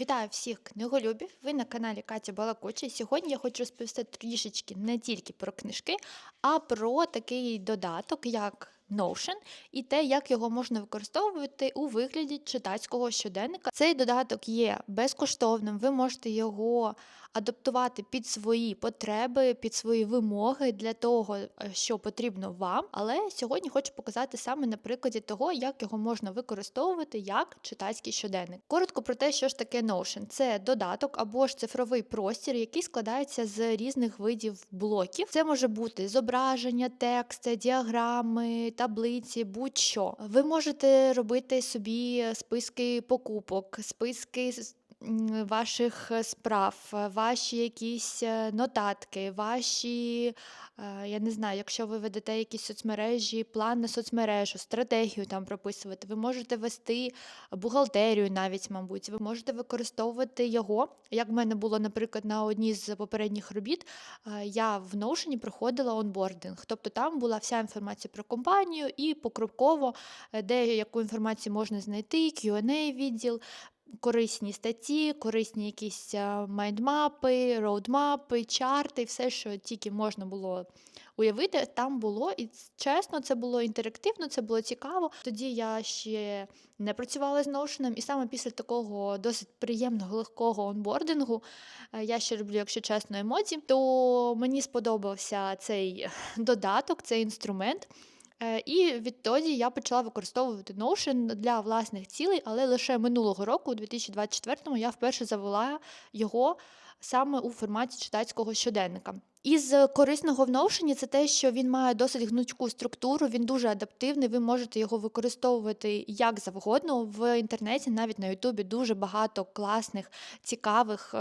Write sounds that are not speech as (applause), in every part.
Вітаю всіх книголюбів! Ви на каналі Катя Балакуча. Сьогодні я хочу розповісти трішечки не тільки про книжки, а про такий додаток, як Notion, і те, як його можна використовувати у вигляді читацького щоденника. Цей додаток є безкоштовним, ви можете його адаптувати під свої потреби, під свої вимоги для того, е, що потрібно вам. Але сьогодні хочу показати саме на прикладі того, як його можна використовувати як читацький щоденник. Коротко про те, що ж таке Notion. Це додаток або ж цифровий простір, який складається з різних видів блоків. Це може бути зображення, тексти, діаграми, таблиці, будь-що. Ви можете робити собі списки покупок, списки ваших е, справ, е, ваші якісь е, нотатки, ваші, я не знаю, якщо ви ведете якісь соцмережі, план на соцмережу, стратегію там прописувати, ви можете вести бухгалтерію навіть, мабуть, ви можете використовувати його. Як в мене було, наприклад, на одній з попередніх робіт, я в Notion проходила онбординг. Тобто там була вся інформація про компанію і покроково, е, де яку інформацію можна знайти, Q&A відділ, корисні статті, корисні якісь е, майндмапи, роудмапи, чарти, все, що тільки можна було уявити, там було. І чесно, це було інтерактивно, це було цікаво. Тоді я ще не працювала з Notion, і саме після такого досить приємного легкого онбордингу, е, я ще люблю, якщо чесно, емоції, то мені сподобався цей (laughs) додаток, цей інструмент. Е, І відтоді я почала використовувати Notion для власних цілей, але лише минулого року, у 2024-му, я вперше завела його саме у форматі читацького щоденника. Із корисного в Notion це те, що він має досить гнучку структуру, він дуже адаптивний. Ви можете його використовувати як завгодно в інтернеті, навіть на Ютубі дуже багато класних, цікавих.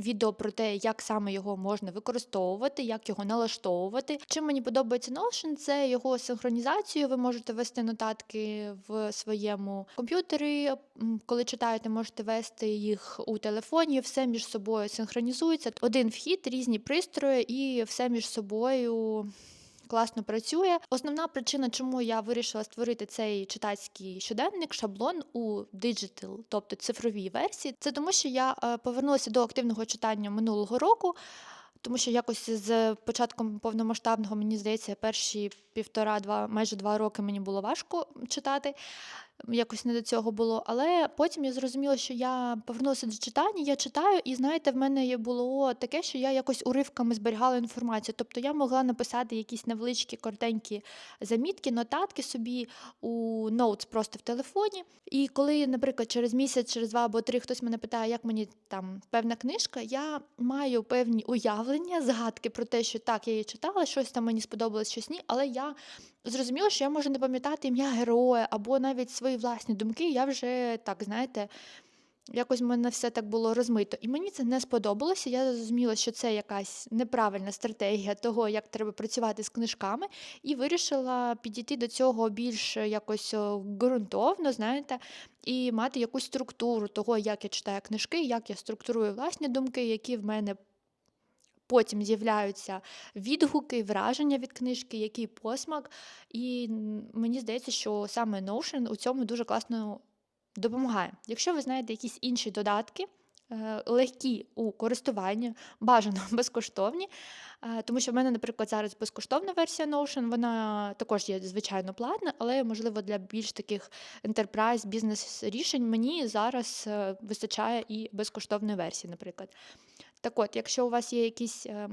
Відео про те, як саме його можна використовувати, як його налаштовувати. Чим мені подобається Notion, це його синхронізацію. Ви можете вести нотатки в своєму комп'ютері. Коли читаєте, можете вести їх у телефоні, все між собою синхронізується. Один вхід, різні пристрої, і все між собою класно працює. Основна причина, чому я вирішила створити цей читацький щоденник, шаблон у диджитал, тобто цифровій версії, це тому, що я е, повернулася до активного читання минулого року. Тому що якось з початком повномасштабного, мені здається, перші півтора-два, майже два роки мені було важко читати. Якось не до цього було. Але потім я зрозуміла, що я повернулася до читання, я читаю, і знаєте, в мене було таке, що я якось уривками зберігала інформацію. Тобто я могла написати якісь невеличкі коротенькі замітки, нотатки собі у ноутс просто в телефоні. І коли, наприклад, через місяць, через два або три хтось мене питає, як мені там певна книжка, я маю певні уявлення, згадки про те, що так, я її читала, щось там мені сподобалось, щось ні, але я зрозуміла, що я можу не пам'ятати ім'я героя або навіть свої власні думки. Я вже так, знаєте, якось в мене все так було розмито. І мені це не сподобалося. Я зрозуміла, що це якась неправильна стратегія того, як треба працювати з книжками, і вирішила підійти до цього більш якось ґрунтовно, знаєте, і мати якусь структуру того, як я читаю книжки, як я структурую власні думки, які в мене потім з'являються відгуки, враження від книжки, який посмак. І мені здається, що саме Notion у цьому дуже класно допомагає. Якщо ви знаєте якісь інші додатки, легкі у користуванні, бажано (laughs) безкоштовні, е, тому що в мене, наприклад, зараз безкоштовна версія Notion, вона також є, звичайно, платна, але, можливо, для більш таких enterprise бізнес рішень мені зараз е, вистачає і безкоштовної версії, наприклад. Так от, якщо у вас є якісь е,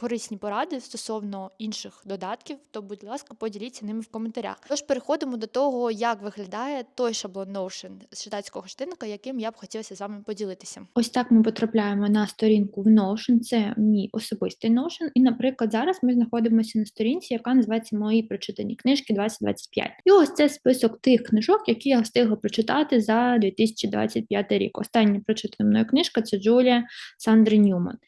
корисні поради стосовно інших додатків, то, будь ласка, поділіться ними в коментарях. Тож переходимо до того, як виглядає той шаблон Notion з читацького щоденника, яким я б хотілося з вами поділитися. Ось так ми потрапляємо на сторінку в Notion, це мій особистий Notion. І, наприклад, зараз ми знаходимося на сторінці, яка називається Мої прочитані книжки 2025. І ось це список тих книжок, які я встигла прочитати за 2025 рік. Остання прочитана мною книжка це Джулія Сандри Ньюман.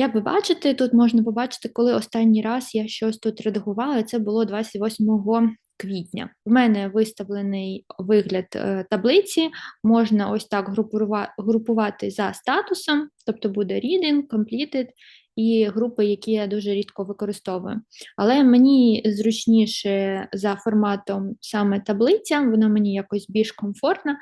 Як ви бачите, тут можна побачити, коли останній раз я щось тут редагувала, це було 28 квітня. В мене виставлений вигляд е, таблиці, можна ось так групувати за статусом, тобто буде reading, completed і групи, які я дуже рідко використовую. Але мені зручніше за форматом саме таблиця, вона мені якось більш комфортна.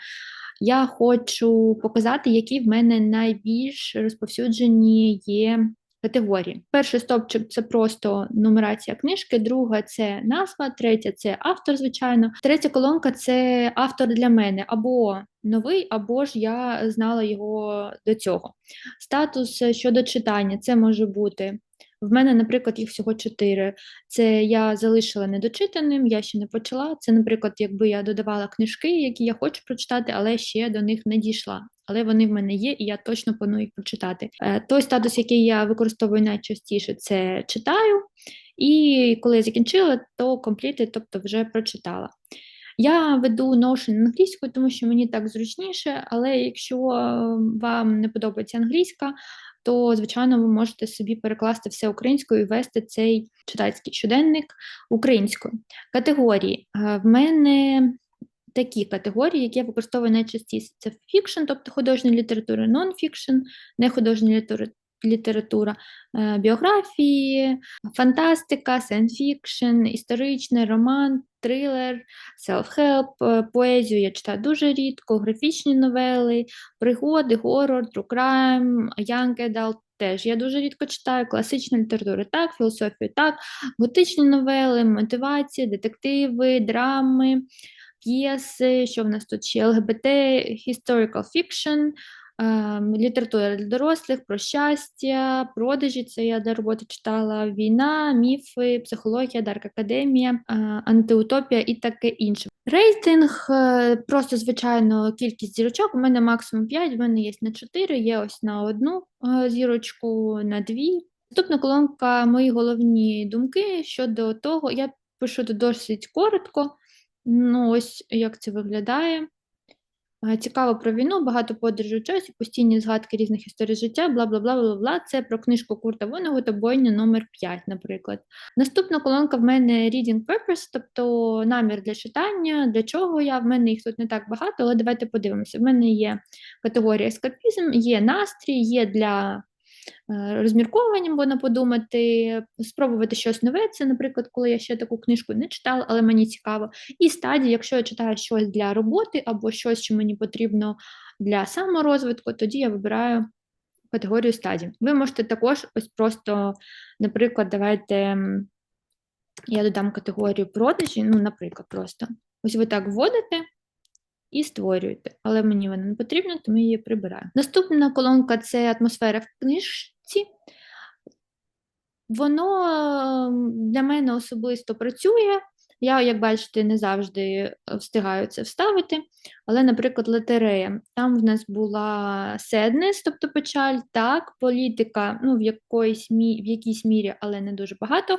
Я хочу показати, які в мене найбільш розповсюджені є категорії. Перший стопчик це просто нумерація книжки, друга це назва, третя це автор, звичайно. Третя колонка це автор для мене або новий, або ж я знала його до цього. Статус щодо читання це може бути. В мене, наприклад, їх всього чотири. Це я залишила недочитаним, я ще не почала. Це, наприклад, якби я додавала книжки, які я хочу прочитати, але ще до них не дійшла. Але вони в мене є, і я точно планую їх прочитати. Е, Той статус, який я використовую найчастіше, це читаю. І коли я закінчила, то completed, тобто вже прочитала. Я веду Notion англійською, тому що мені так зручніше, але якщо е, вам не подобається англійська, то, звичайно, ви можете собі перекласти все українською і вести цей читацький щоденник українською. Категорії. Е, В мене такі категорії, які я використовую найчастіше. Це фікшн, тобто художня література, нон-фікшн, нехудожня літера- література, е, біографії, фантастика, сайнс-фікшн, історичний роман, трилер, селф-хелп, е, поезію я читаю дуже рідко, графічні новели, пригоди, горор, true young теж я дуже рідко читаю, класична література так, філософію так, готичні новели, мотивації, детективи, драми, п'єси, що в нас тут ще ЛГБТ, historical fiction, ем, література для дорослих, про щастя, продажі, це я для роботи читала, війна, міфи, психологія, Дарк Академія, антиутопія і таке інше. Рейтинг, е, просто звичайно, кількість зірочок. У мене максимум 5, в мене є на 4, є ось на одну е, зірочку, на дві. Наступна колонка мої головні думки щодо того, я пишу досить коротко. Ну, ось як це виглядає. Е, Цікаво про війну, багато подорожей у часі, постійні згадки різних історій життя, бла бла бла бла бла. Це про книжку Курта Вонегута «Бойня номер 5, наприклад. Наступна колонка в мене Reading Purpose, тобто намір для читання, для чого я. В мене їх тут не так багато, але давайте подивимося. В мене є категорія ескапізм, є настрій, є для розмірковуванням, можна подумати, спробувати щось нове. Це, наприклад, коли я ще таку книжку не читала, але мені цікаво. І стадії, якщо я читаю щось для роботи або щось, що мені потрібно для саморозвитку, тоді я вибираю категорію стадій. Ви можете також ось просто, наприклад, давайте я додам категорію продажі, ну, наприклад, просто. Ось ви так вводите і створюєте, але мені вона не потрібна, тому я її прибираю. Наступна колонка це атмосфера в книжці. Воно ем, для мене особисто працює. Я, як бачите, не завжди е, встигаю це вставити. Але, наприклад, лотерея. Там в нас була sadness, тобто печаль, так, політика, ну, в якоїсь мі... в якійсь мірі, але не дуже багато.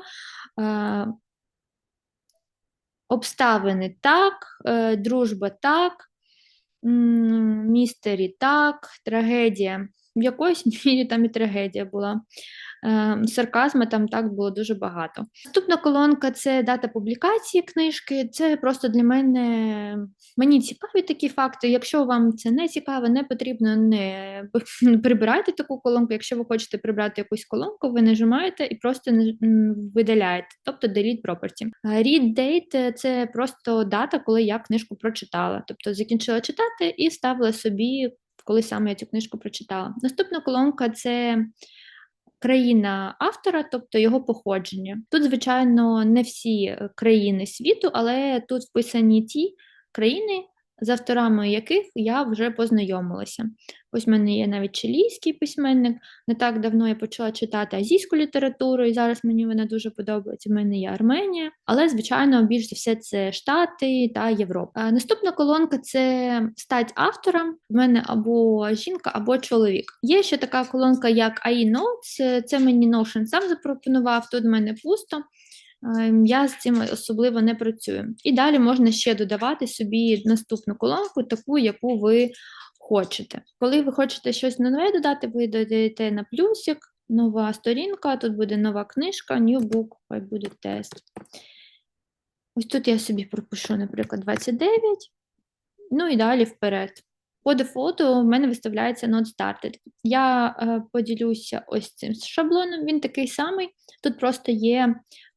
Обставини так, е, дружба так, містері так, трагедія. В якоїсь (laughs) мірі там і трагедія була. Е, Сарказму там так було дуже багато. Наступна колонка це дата публікації книжки. Це просто для мене мені цікаві такі факти. Якщо вам це не цікаво, не потрібно, не (laughs) прибирайте таку колонку. Якщо ви хочете прибрати якусь колонку, ви нажимаєте і просто видаляєте, тобто delete property. Е, Read date – це просто дата, коли я книжку прочитала. Тобто закінчила читати і ставила собі, коли саме я цю книжку прочитала. Наступна колонка це країна автора, тобто його походження. Тут, звичайно, не всі е, країни світу, але тут вписані ті країни, з авторами яких я вже познайомилася. Ось в мене є навіть чилійський письменник. Не так давно я почала читати азійську літературу, і зараз мені вона дуже подобається. В мене є Арменія, але, звичайно, більш за все це Штати та Європа. А наступна колонка це стать автора. В мене або жінка, або чоловік. Є ще така колонка, як AI Notes. Це мені Notion сам запропонував. Тут в мене пусто. Ем, Я з цим особливо не працюю. І далі можна ще додавати собі наступну колонку, таку, яку ви хочете. Коли ви хочете щось нове додати, ви додаєте на плюсик, нова сторінка, тут буде нова книжка, new book, хай буде тест. Ось тут я собі пропишу, наприклад, 29, ну і далі вперед. По дефолту в мене виставляється Not Started. Я е, поділюся ось цим шаблоном. Він такий самий. Тут просто є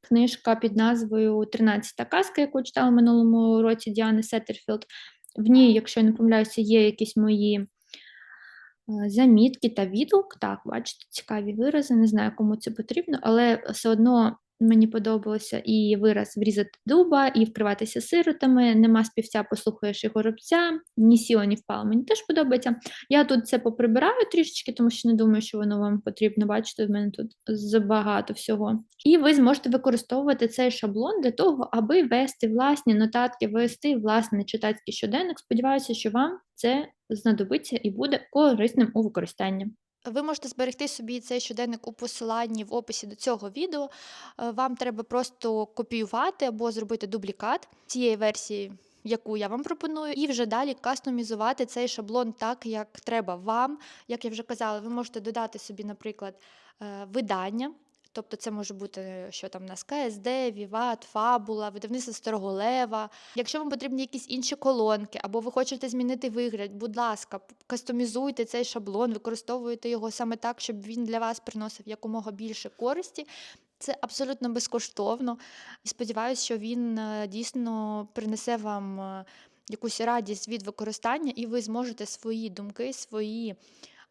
книжка під назвою «13 казка, яку читала в минулому році Діани Сеттерфілд. В ній, якщо я не помиляюся, є якісь мої е, замітки та відгук. Так, бачите, цікаві вирази. Не знаю, кому це потрібно, але все одно мені подобалося і вираз врізати дуба, і вкриватися сиротами. Нема співця, послухаєш і горобця, ні сіло, ні впало. Мені теж подобається. Я тут це поприбираю трішечки, тому що не думаю, що воно вам потрібно. Бачите, в мене тут забагато всього. І ви зможете використовувати цей шаблон для того, аби вести власні нотатки, вести власний читацький щоденник. Сподіваюся, що вам це знадобиться і буде корисним у використанні. Ви можете зберегти собі цей щоденник у посиланні в описі до цього відео. Е, Вам треба просто копіювати або зробити дублікат цієї версії, яку я вам пропоную, і вже далі кастомізувати цей шаблон так, як треба вам. Як я вже казала, ви можете додати собі, наприклад, е, видання. Тобто це може бути що там у нас КСД, Віват, Фабула, видавництво Старого Лева. Якщо вам потрібні якісь інші колонки, або ви хочете змінити вигляд, будь ласка, кастомізуйте цей шаблон, використовуйте його саме так, щоб він для вас приносив якомога більше користі. Це абсолютно безкоштовно. І сподіваюся, що він е, дійсно принесе вам е, якусь радість від використання, і ви зможете свої думки, свої е,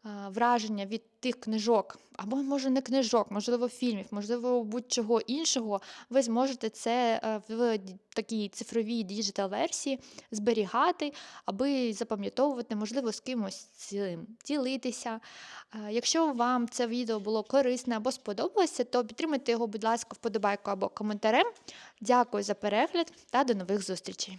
враження від тих книжок, або може не книжок, можливо, фільмів, можливо, будь-чого іншого, ви зможете це е, в такій цифровій діджитал версії зберігати, аби запам'ятовувати, можливо, з кимось цим ділитися. Е, Якщо вам це відео було корисне або сподобалося, то підтримайте його, будь ласка, вподобайку або коментарем. Дякую за перегляд та до нових зустрічей!